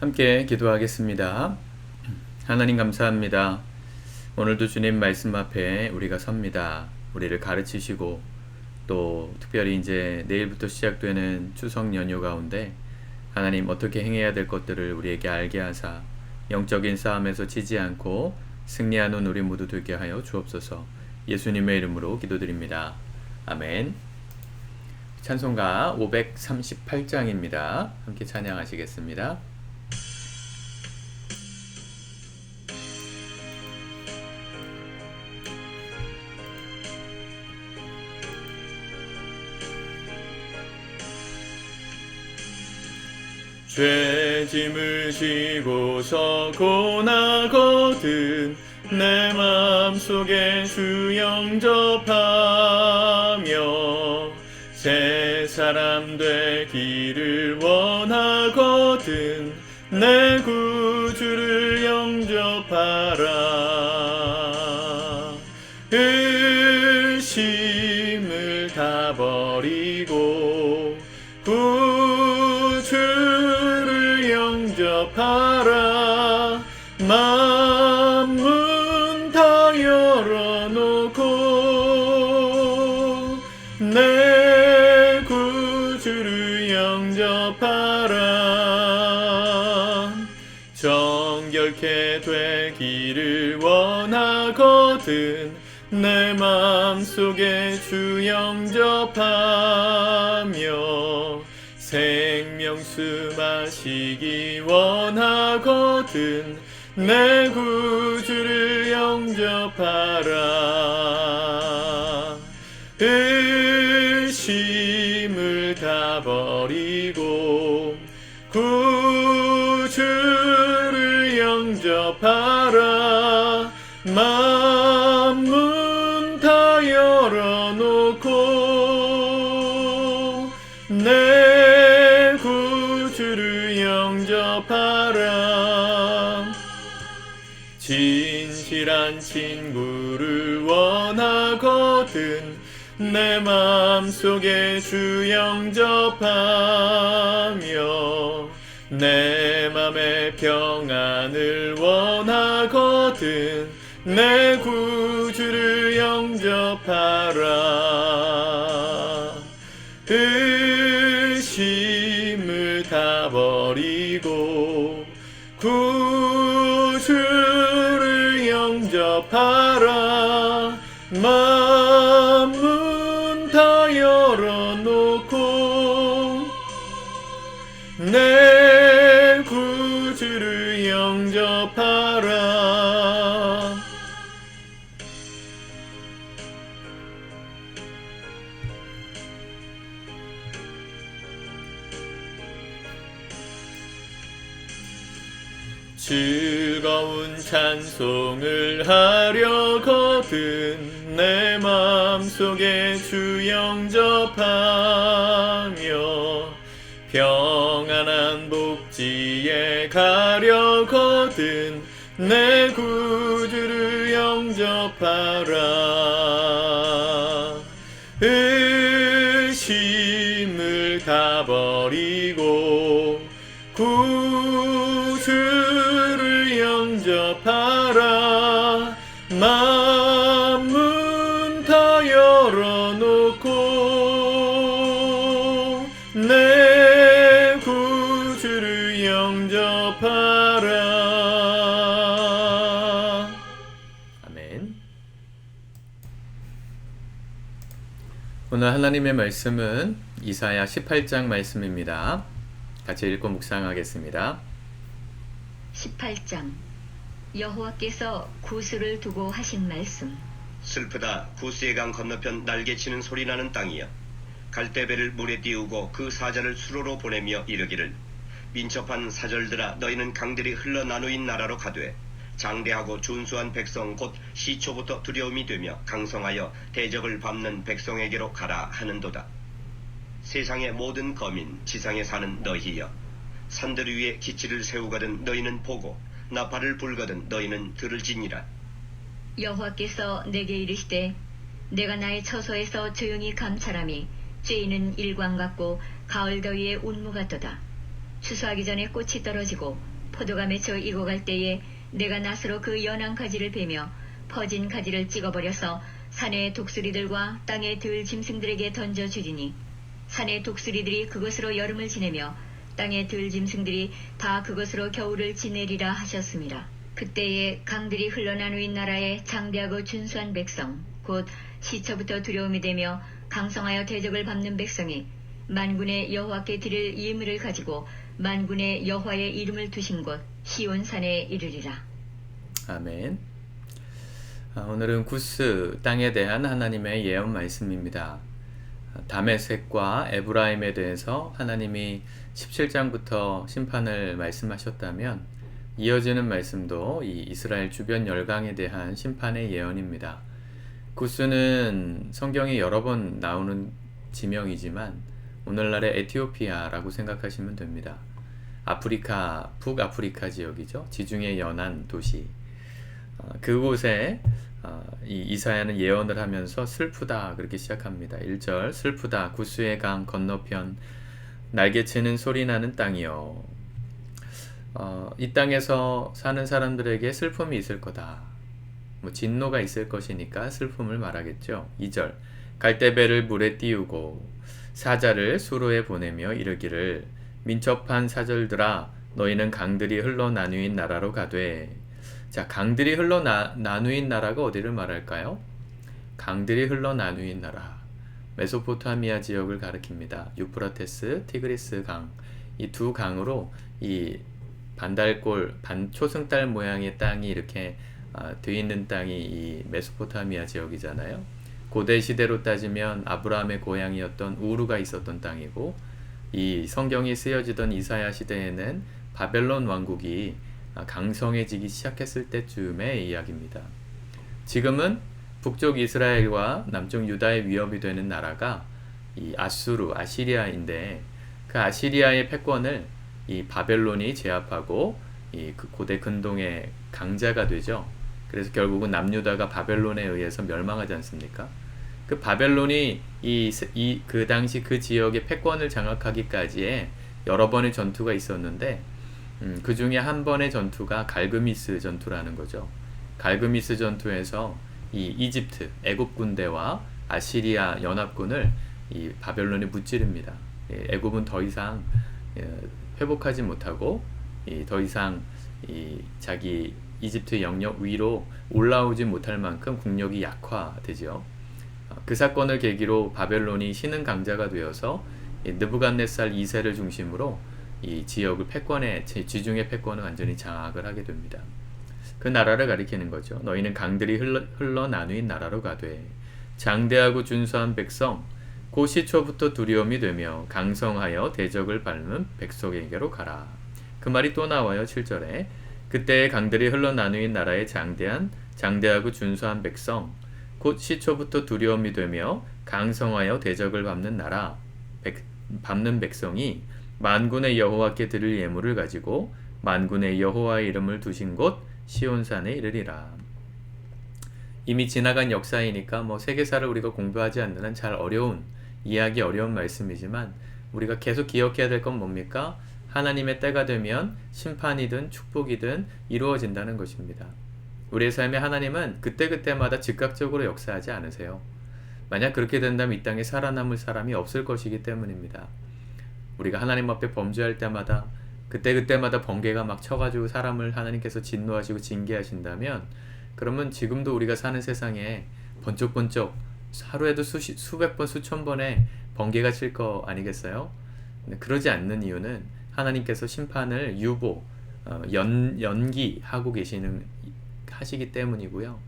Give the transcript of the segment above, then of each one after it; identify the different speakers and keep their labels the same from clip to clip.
Speaker 1: 함께 기도하겠습니다. 하나님 감사합니다. 오늘도 주님 말씀 앞에 우리가 섭니다. 우리를 가르치시고 또 특별히 이제 내일부터 시작되는 추석 연휴 가운데 하나님 어떻게 행해야 될 것들을 우리에게 알게 하사 영적인 싸움에서 지지 않고 승리하는 우리 모두 되게 하여 주옵소서. 예수님의 이름으로 기도드립니다. 아멘. 찬송가 538장입니다. 함께 찬양하시겠습니다. 죄짐을 지고서 고나거든 내 맘속에 주 영접하며 새 사람 되기를 원하거든 내 구 다 열어놓고 내 구주를 영접하라. 정결케 되기를 원하거든 내 맘속에 주 영접하며 생명수 마시기 원하거든 내 구주를 영접하라. 의심을 다 버리고 구주를 영접하라. 만문 다 열어놓고 내 구주를 영접하라 진실한 친구를 원하거든. 내 맘속에 주 영접하며 내 맘의 평안을 원하거든. 내 구주를 영접하라. 의심을 다 버리고 즐거운 찬송을 하려거든 내 맘속에 주 영접하며 평안한 복지에 가려거든 내 구주를 영접하라. 의심을 다 버리고 오늘 하나님의 말씀은 이사야 18장 말씀입니다. 같이 읽고 묵상하겠습니다.
Speaker 2: 18장. 여호와께서 구스를 두고 하신 말씀.
Speaker 3: 슬프다. 구스의 강 건너편 날개치는 소리 나는 땅이여. 갈대배를 물에 띄우고 그 사자를 수로로 보내며 이르기를. 민첩한 사절들아 너희는 강들이 흘러 나누인 나라로 가되 장대하고 준수한 백성 곧 시초부터 두려움이 되며 강성하여 대적을 밟는 백성에게로 가라 하는도다. 세상의 모든 거민 지상에 사는 너희여 산들 위에 기치를 세우거든 너희는 보고 나팔을 불거든 너희는 들을지니라.
Speaker 2: 여호와께서 내게 이르시되 내가 나의 처소에서 조용히 감찰함이 죄인은 일광 같고 가을 더위에 운무 같도다. 추수하기 전에 꽃이 떨어지고 포도가 맺혀 익어갈 때에 내가 낫으로 그 연한 가지를 베며 퍼진 가지를 찍어버려서 산의 독수리들과 땅의 들 짐승들에게 던져 주리니 산의 독수리들이 그것으로 여름을 지내며 땅의 들 짐승들이 다 그것으로 겨울을 지내리라 하셨습니다. 그때에 강들이 흘러나누인 나라에 장대하고 준수한 백성 곧 시처부터 두려움이 되며 강성하여 대적을 밟는 백성이 만군의 여호와께 드릴 예물을 가지고 만군의 여호와의 이름을 두신 곳 시온산에 이르리라.
Speaker 1: 아멘. 아, 오늘은 구스 땅에 대한 하나님의 예언 말씀입니다. 아, 다메섹과 에브라임에 대해서 하나님이 17장부터 심판을 말씀하셨다면 이어지는 말씀도 이 이스라엘 주변 열강에 대한 심판의 예언입니다. 구스는 성경에 여러 번 나오는 지명이지만 오늘날의 에티오피아라고 생각하시면 됩니다. 아프리카, 북아프리카 지역이죠. 지중해 연안 도시. 어, 그곳에 어, 이 이사야는 예언을 하면서 슬프다 그렇게 시작합니다. 1절 슬프다 구스의 강 건너편 날개치는 소리 나는 땅이요. 어, 이 땅에서 사는 사람들에게 슬픔이 있을 거다. 뭐 진노가 있을 것이니까 슬픔을 말하겠죠. 2절 갈대배를 물에 띄우고 사자를 수로에 보내며 이르기를 민첩한 사절들아 너희는 강들이 흘러 나누인 나라로 가되 자 강들이 흘러 나, 나누인 나라가 어디를 말할까요? 강들이 흘러 나누인 나라 메소포타미아 지역을 가리킵니다. 유프라테스, 티그리스 강 이 두 강으로 이 반달골 반 초승달 모양의 땅이 이렇게 아, 돼 있는 땅이 이 메소포타미아 지역이잖아요. 고대 시대로 따지면 아브라함의 고향이었던 우르가 있었던 땅이고 이 성경이 쓰여지던 이사야 시대에는 바벨론 왕국이 아, 강성해지기 시작했을 때쯤의 이야기입니다. 지금은 북쪽 이스라엘과 남쪽 유다의 위협이 되는 나라가 이 아수르, 아시리아인데 그 아시리아의 패권을 이 바벨론이 제압하고 이그 고대 근동의 강자가 되죠. 그래서 결국은 남유다가 바벨론에 의해서 멸망하지 않습니까? 그 바벨론이 이 그 당시 그 지역의 패권을 장악하기까지의 여러 번의 전투가 있었는데 음, 그 중에 한 번의 전투가 갈그미스 전투라는 거죠. 갈그미스 전투에서 이 이집트 애굽 군대와 아시리아 연합군을 이 바벨론에 무찌릅니다. 예, 애굽은 더 이상 예, 회복하지 못하고 이더 이상 이 자기 이집트 영역 위로 올라오지 못할 만큼 국력이 약화되죠. 어, 그 사건을 계기로 바벨론이 신흥 강자가 되어서 이 느부갓네살 2세를 중심으로 이 지역을 패권에 지- 지중해 패권을 완전히 장악을 하게 됩니다. 그 나라를 가리키는 거죠. 너희는 강들이 흘러, 흘러 나누인 나라로 가되 장대하고 준수한 백성 고 시초부터 두려움이 되며 강성하여 대적을 밟는 백성에게로 가라. 그 말이 또 나와요. 7절에 그때의 강들이 흘러 나누인 나라의 장대한 장대하고 준수한 백성 곧 시초부터 두려움이 되며 강성하여 대적을 밟는 나라 백, 밟는 백성이 만군의 여호와께 드릴 예물을 가지고 만군의 여호와의 이름을 두신 곳 시온산에 이르리라. 이미 지나간 역사이니까 뭐 세계사를 우리가 공부하지 않는 한 잘 어려운 이해하기 어려운 말씀이지만 우리가 계속 기억해야 될 건 뭡니까? 하나님의 때가 되면 심판이든 축복이든 이루어진다는 것입니다. 우리의 삶에 하나님은 그때그때마다 즉각적으로 역사하지 않으세요. 만약 그렇게 된다면 이 땅에 살아남을 사람이 없을 것이기 때문입니다. 우리가 하나님 앞에 범죄할 때마다 그때그때마다 번개가 막 쳐가지고 사람을 하나님께서 진노하시고 징계하신다면 그러면 지금도 우리가 사는 세상에 번쩍번쩍 하루에도 수십, 수백 번, 수천 번의 번개가 칠 거 아니겠어요? 그러지 않는 이유는 하나님께서 심판을 유보, 어, 연, 연기하고 계시는, 하시기 때문이고요.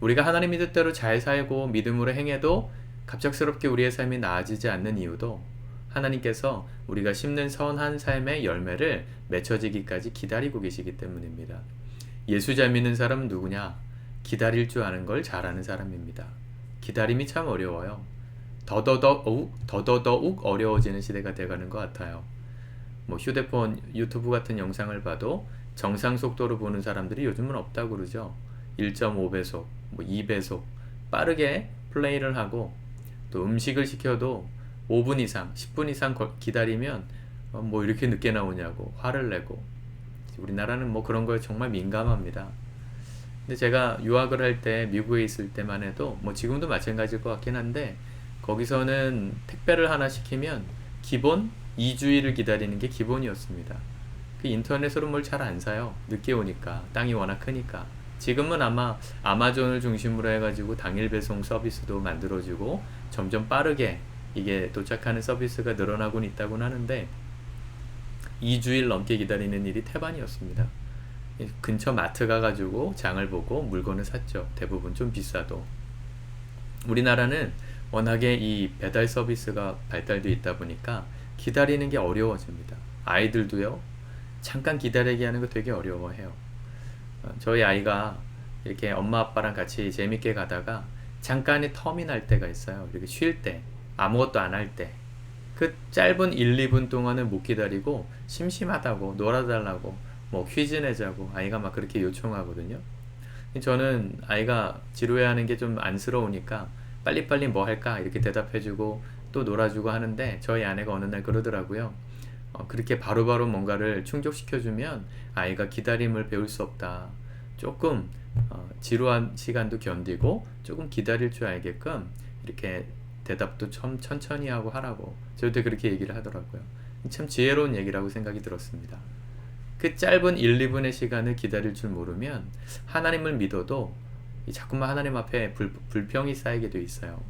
Speaker 1: 우리가 하나님의 뜻대로 잘 살고 믿음으로 행해도 갑작스럽게 우리의 삶이 나아지지 않는 이유도 하나님께서 우리가 심는 선한 삶의 열매를 맺혀지기까지 기다리고 계시기 때문입니다. 예수 잘 믿는 사람은 누구냐? 기다릴 줄 아는 걸 잘하는 사람입니다. 기다림이 참 어려워요. 더더더욱 더더더욱 어려워지는 시대가 돼가는 것 같아요. 뭐 휴대폰, 유튜브 같은 영상을 봐도 정상 속도로 보는 사람들이 요즘은 없다고 그러죠. 1.5배속, 뭐 2배속 빠르게 플레이를 하고 또 음식을 시켜도 5분 이상, 10분 이상 거- 기다리면 어, 뭐 이렇게 늦게 나오냐고 화를 내고 우리나라는 뭐 그런 거에 정말 민감합니다. 근데 제가 유학을 할 때 미국에 있을 때만 해도 뭐 지금도 마찬가지일 것 같긴 한데 거기서는 택배를 하나 시키면 기본 2주일을 기다리는 게 기본이었습니다. 그 인터넷으로 뭘 잘 안 사요. 늦게 오니까 땅이 워낙 크니까. 지금은 아마 아마존을 중심으로 해가지고 당일 배송 서비스도 만들어지고 점점 빠르게 이게 도착하는 서비스가 늘어나곤 있다곤 하는데 2주일 넘게 기다리는 일이 태반이었습니다. 이 근처 마트 가가지고 장을 보고 물건을 샀죠. 대부분 좀 비싸도. 우리나라는 워낙에 이 배달 서비스가 발달돼 있다 보니까 기다리는 게 어려워집니다. 아이들도요. 잠깐 기다리게 하는 거 되게 어려워해요. 어, 저희 아이가 이렇게 엄마 아빠랑 같이 재밌게 가다가 잠깐의 텀이 날 때가 있어요. 이렇게 쉴 때, 아무것도 안 할 때. 그 짧은 1, 2분 동안은 못 기다리고 심심하다고 놀아달라고 뭐 퀴즈 내자고 아이가 막 그렇게 요청하거든요. 저는 아이가 지루해하는 게 좀 안쓰러우니까 빨리빨리 뭐 할까 이렇게 대답해주고 또 놀아주고 하는데 저희 아내가 어느 날 그러더라고요. 어, 그렇게 바로바로 뭔가를 충족시켜주면 아이가 기다림을 배울 수 없다. 조금 어, 지루한 시간도 견디고 조금 기다릴 줄 알게끔 이렇게 대답도 참 천천히 하고 하라고 저한테 그렇게 얘기를 하더라고요. 참 지혜로운 얘기라고 생각이 들었습니다. 그 짧은 1, 2분의 시간을 기다릴 줄 모르면 하나님을 믿어도 이 자꾸만 하나님 앞에 불, 불평이 쌓이게 돼 있어요.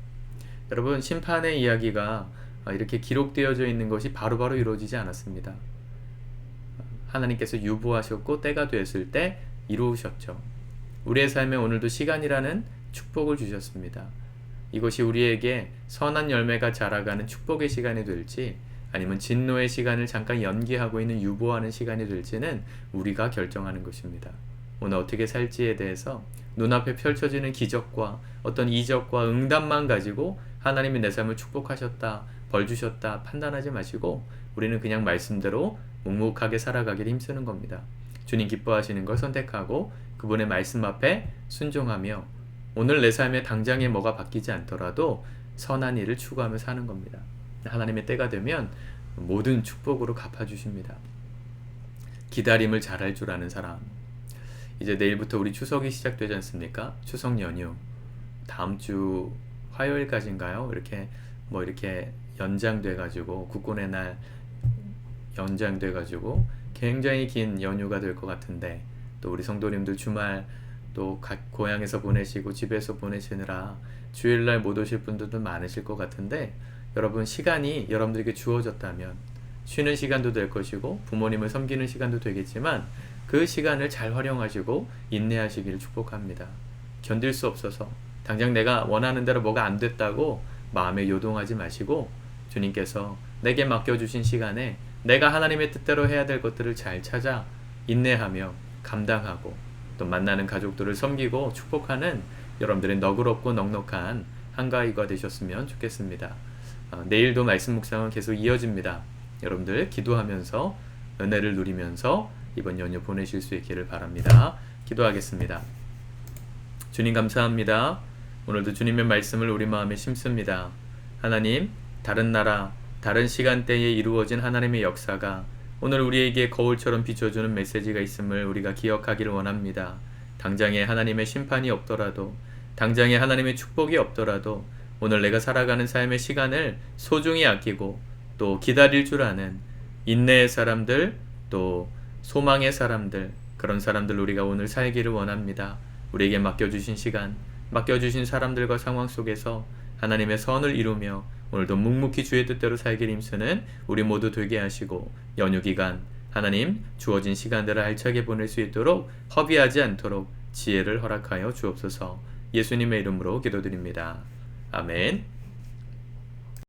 Speaker 1: 여러분 심판의 이야기가 어, 이렇게 기록되어져 있는 것이 바로 바로 이루어지지 않았습니다. 하나님께서 유보하셨고 때가 됐을 때 이루셨죠. 우리의 삶에 오늘도 시간이라는 축복을 주셨습니다. 이것이 우리에게 선한 열매가 자라가는 축복의 시간이 될지 아니면 진노의 시간을 잠깐 연기하고 있는 유보하는 시간이 될지는 우리가 결정하는 것입니다. 오늘 어떻게 살지에 대해서 눈앞에 펼쳐지는 기적과 어떤 이적과 응답만 가지고 하나님이 내 삶을 축복하셨다, 벌 주셨다 판단하지 마시고 우리는 그냥 말씀대로 묵묵하게 살아가기를 힘쓰는 겁니다. 주님 기뻐하시는 걸 선택하고 그분의 말씀 앞에 순종하며 오늘 내 삶에 당장에 뭐가 바뀌지 않더라도 선한 일을 추구하며 사는 겁니다. 하나님의 때가 되면 모든 축복으로 갚아주십니다. 기다림을 잘할 줄 아는 사람. 이제 내일부터 우리 추석이 시작되지 않습니까? 추석 연휴. 다음 주 화요일까지인가요? 이렇게 뭐 이렇게 연장돼 가지고 국군의 날 연장돼 가지고 굉장히 긴 연휴가 될 것 같은데 또 우리 성도님들 주말 또 각 고향에서 보내시고 집에서 보내시느라 주일날 못 오실 분들도 많으실 것 같은데 여러분 시간이 여러분들에게 주어졌다면 쉬는 시간도 될 것이고 부모님을 섬기는 시간도 되겠지만 그 시간을 잘 활용하시고 인내하시기를 축복합니다. 견딜 수 없어서 당장 내가 원하는 대로 뭐가 안 됐다고 마음에 요동하지 마시고 주님께서 내게 맡겨주신 시간에 내가 하나님의 뜻대로 해야 될 것들을 잘 찾아 인내하며 감당하고 또 만나는 가족들을 섬기고 축복하는 여러분들의 너그럽고 넉넉한 한가위가 되셨으면 좋겠습니다. 어, 내일도 말씀 묵상은 계속 이어집니다. 여러분들 기도하면서 은혜를 누리면서 이번 연휴 보내실 수 있기를 바랍니다. 기도하겠습니다. 주님 감사합니다. 오늘도 주님의 말씀을 우리 마음에 심습니다. 하나님, 다른 나라, 다른 시간대에 이루어진 하나님의 역사가 오늘 우리에게 거울처럼 비춰주는 메시지가 있음을 우리가 기억하기를 원합니다. 당장에 하나님의 심판이 없더라도, 당장에 하나님의 축복이 없더라도, 오늘 내가 살아가는 삶의 시간을 소중히 아끼고 또 기다릴 줄 아는 인내의 사람들, 또 소망의 사람들, 그런 사람들 우리가 오늘 살기를 원합니다. 우리에게 맡겨주신 시간, 맡겨주신 사람들과 상황 속에서 하나님의 선을 이루며 오늘도 묵묵히 주의 뜻대로 살기를 힘쓰는 우리 모두 되게 하시고 연휴 기간 하나님 주어진 시간들을 알차게 보낼 수 있도록 허비하지 않도록 지혜를 허락하여 주옵소서 예수님의 이름으로 기도드립니다. 아멘.